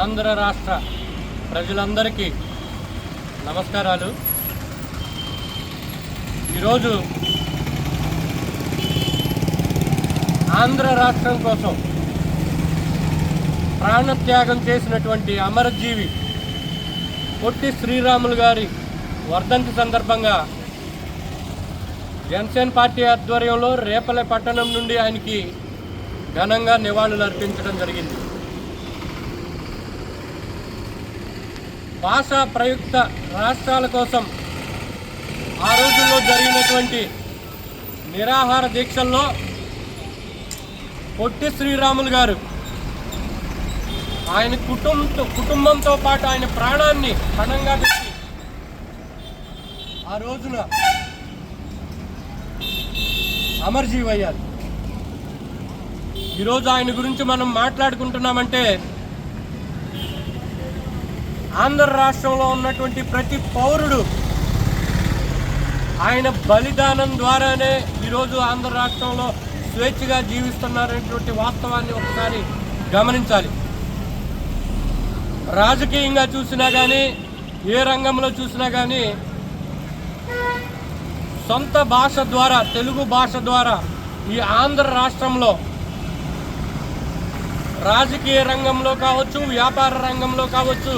ఆంధ్ర రాష్ట్ర ప్రజలందరికీ నమస్కారాలు. ఈరోజు ఆంధ్ర రాష్ట్రం కోసం ప్రాణత్యాగం చేసినటువంటి అమరజీవి పొట్టి శ్రీరాములు గారి వర్ధంతి సందర్భంగా జనసేన పార్టీ ఆధ్వర్యంలో రేపల పట్టణం నుండి ఆయనకి ఘనంగా నివాళులు అర్పించడం జరిగింది. భాషా ప్రయుక్త రాష్ట్రాల కోసం ఆ రోజుల్లో జరిగినటువంటి నిరాహార దీక్షల్లో పొట్టి శ్రీరాములు గారు ఆయన కుటుంబ కుటుంబంతో పాటు ఆయన ప్రాణాన్ని పణంగా పెట్టి ఆ రోజున అమర్జీవ్ అయ్యారు. ఈరోజు ఆయన గురించి మనం మాట్లాడుకుంటున్నామంటే ఆంధ్ర రాష్ట్రంలో ఉన్నటువంటి ప్రతి పౌరుడు ఆయన బలిదానం ద్వారానే ఈరోజు ఆంధ్ర రాష్ట్రంలో స్వేచ్ఛగా జీవిస్తున్నారనేటువంటి వాస్తవాన్ని ఒకసారి గమనించాలి. రాజకీయంగా చూసినా కానీ ఏ రంగంలో చూసినా కానీ సొంత భాష ద్వారా తెలుగు భాష ద్వారా ఈ ఆంధ్ర రాష్ట్రంలో రాజకీయ రంగంలో కావచ్చు వ్యాపార రంగంలో కావచ్చు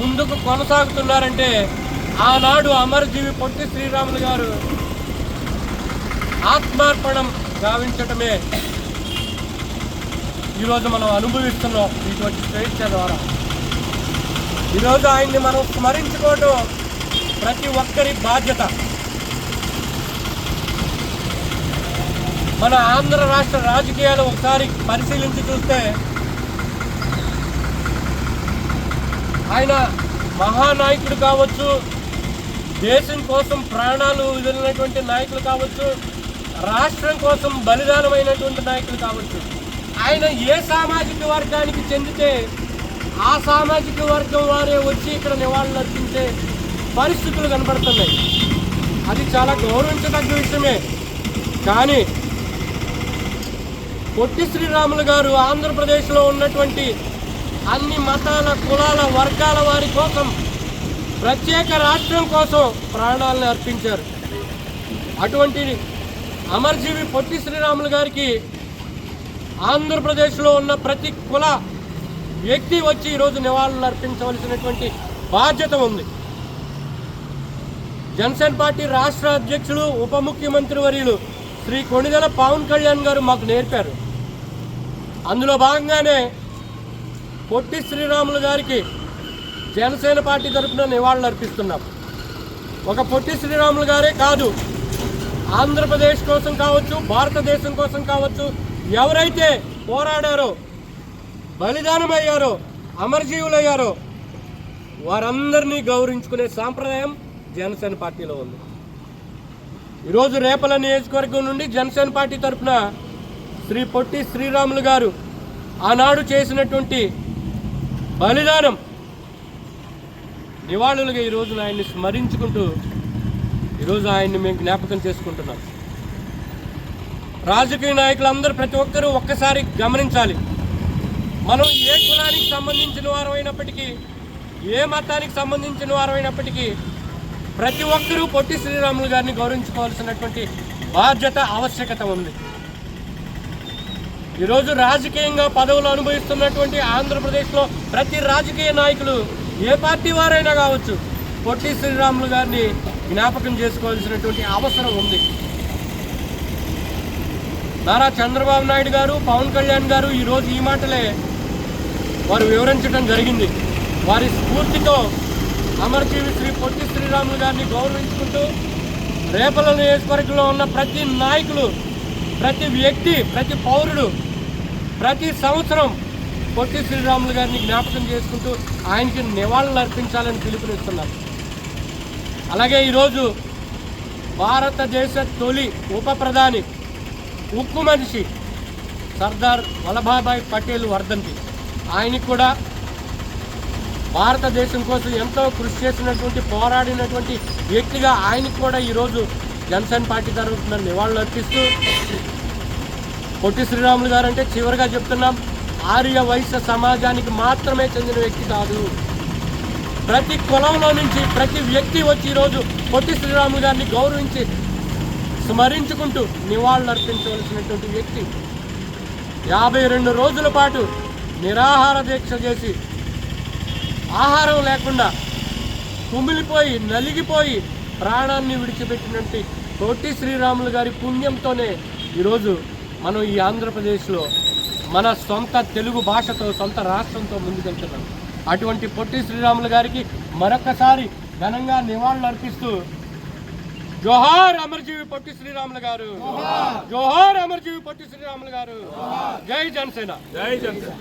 ముందుకు కొనసాగుతున్నారంటే ఆనాడు అమరజీవి పొట్టి శ్రీరాములు గారు ఆత్మార్పణం గావించటమే. ఈరోజు మనం అనుభవిస్తున్నాం ఇటువంటి స్వేచ్ఛ ద్వారా. ఈరోజు ఆయన్ని మనం స్మరించుకోవడం ప్రతి ఒక్కరి బాధ్యత. మన ఆంధ్ర రాష్ట్ర రాజకీయాలు ఒకసారి పరిశీలించి చూస్తే ఆయన మహానాయకుడు కావచ్చు దేశం కోసం ప్రాణాలు వదిలినటువంటి నాయకులు కావచ్చు రాష్ట్రం కోసం బలిదానమైనటువంటి నాయకులు కావచ్చు. ఆయన ఏ సామాజిక వర్గానికి చెందితే ఆ సామాజిక వర్గం వారే వచ్చి ఇక్కడ నివాళులు అర్పించే పరిస్థితులు కనపడుతున్నాయి అది చాలా గౌరవించదగ్గ విషయమే. కానీ పొట్టి శ్రీరాములు గారు ఆంధ్రప్రదేశ్లో ఉన్నటువంటి అన్ని మతాల కులాల వర్గాల వారి కోసం ప్రత్యేక రాష్ట్రం కోసం ప్రాణాలను అర్పించారు. అటువంటి అమర్జీవి పొట్టి శ్రీరాములు గారికి ఆంధ్రప్రదేశ్లో ఉన్న ప్రతి కుల వ్యక్తి వచ్చి ఈరోజు నివాళులు అర్పించవలసినటువంటి బాధ్యత ఉంది. జనసేన పార్టీ రాష్ట్ర అధ్యక్షులు ఉప ముఖ్యమంత్రి వర్యులు శ్రీ కొణిదెల పవన్ కళ్యాణ్ గారు మాకు నేర్పారు. అందులో భాగంగానే పొట్టి శ్రీరాములు గారికి జనసేన పార్టీ తరఫున నివాళులు అర్పిస్తున్నాం. ఒక పొట్టి శ్రీరాములు గారే కాదు ఆంధ్రప్రదేశ్ కోసం కావచ్చు భారతదేశం కోసం కావచ్చు ఎవరైతే పోరాడారో బలిదానం అయ్యారో అమరజీవులయ్యారో వారందరినీ గౌరవించుకునే సాంప్రదాయం జనసేన పార్టీలో ఉంది. ఈరోజు రేపల నియోజకవర్గం నుండి జనసేన పార్టీ తరఫున శ్రీ పొట్టి శ్రీరాములు గారు ఆనాడు చేసినటువంటి బలిదానం. నివాళులుగా ఈరోజు ఆయన్ని స్మరించుకుంటూ ఈరోజు ఆయన్ని మేము జ్ఞాపకం చేసుకుంటున్నాం. రాజకీయ నాయకులందరూ ప్రతి ఒక్కరూ ఒక్కసారి గమనించాలి. మనం ఏ కులానికి సంబంధించిన వారు అయినప్పటికీ ఏ మతానికి సంబంధించిన వారు అయినప్పటికీ ప్రతి ఒక్కరూ పొట్టి శ్రీరాములు గారిని గౌరవించుకోవాల్సినటువంటి బాధ్యత ఆవశ్యకత ఉంది. ఈరోజు రాజకీయంగా పదవులు అనుభవిస్తున్నటువంటి ఆంధ్రప్రదేశ్లో ప్రతి రాజకీయ నాయకులు ఏ పార్టీ వారైనా కావచ్చు పొట్టి శ్రీరాములు గారిని జ్ఞాపకం చేసుకోవాల్సినటువంటి అవసరం ఉంది. నారా చంద్రబాబు నాయుడు గారు పవన్ కళ్యాణ్ గారు ఈరోజు ఈ మాటలే వారు వివరించడం జరిగింది. వారి స్ఫూర్తితో అమరజీవి శ్రీ పొట్టి శ్రీరాములు గారిని గౌరవించుకుంటూ రేపల నియోజకవర్గంలో ఉన్న ప్రతి నాయకులు ప్రతి వ్యక్తి ప్రతి పౌరుడు ప్రతి సంవత్సరం పొట్టి శ్రీరాములు గారిని జ్ఞాపకం చేసుకుంటూ ఆయనకి నివాళులు అర్పించాలని పిలుపునిస్తున్నారు. అలాగే ఈరోజు భారతదేశ తొలి ఉప ప్రధాని ఉక్కు మనిషి సర్దార్ వల్లభాయ్ పటేల్ వర్ధంతి. ఆయనకి కూడా భారతదేశం కోసం ఎంతో కృషి చేసినటువంటి పోరాడినటువంటి వ్యక్తిగా ఆయనకి కూడా ఈరోజు జనసేన పార్టీ తరఫున నివాళులు అర్పిస్తూ పొట్టి శ్రీరాములు గారు అంటే చివరిగా చెప్తున్నాం ఆర్య వైశ్య సమాజానికి మాత్రమే చెందిన వ్యక్తి కాదు. ప్రతి కులంలో నుంచి ప్రతి వ్యక్తి వచ్చి ఈరోజు పొట్టి శ్రీరాములు గారిని గౌరవించి స్మరించుకుంటూ నివాళులర్పించవలసినటువంటి వ్యక్తి. యాభై రెండు రోజుల పాటు నిరాహార దీక్ష చేసి ఆహారం లేకుండా కుమిలిపోయి నలిగిపోయి ప్రాణాన్ని విడిచిపెట్టినట్టు తోటి శ్రీరాములు గారి పుణ్యంతోనే ఈరోజు మనం ఈ ఆంధ్రప్రదేశ్లో మన సొంత తెలుగు భాషతో సొంత రాష్ట్రంతో ముందుకెళ్తున్నాం. అటువంటి పొట్టి శ్రీరాములు గారికి మరొకసారి ఘనంగా నివాళులు అర్పిస్తూ జోహార్ అమర్జీవి పొట్టి శ్రీరాములు గారు. జోహార్! అమర్జీవి పొట్టి శ్రీరాములు గారు. జై జనసేన. జై జనసేన.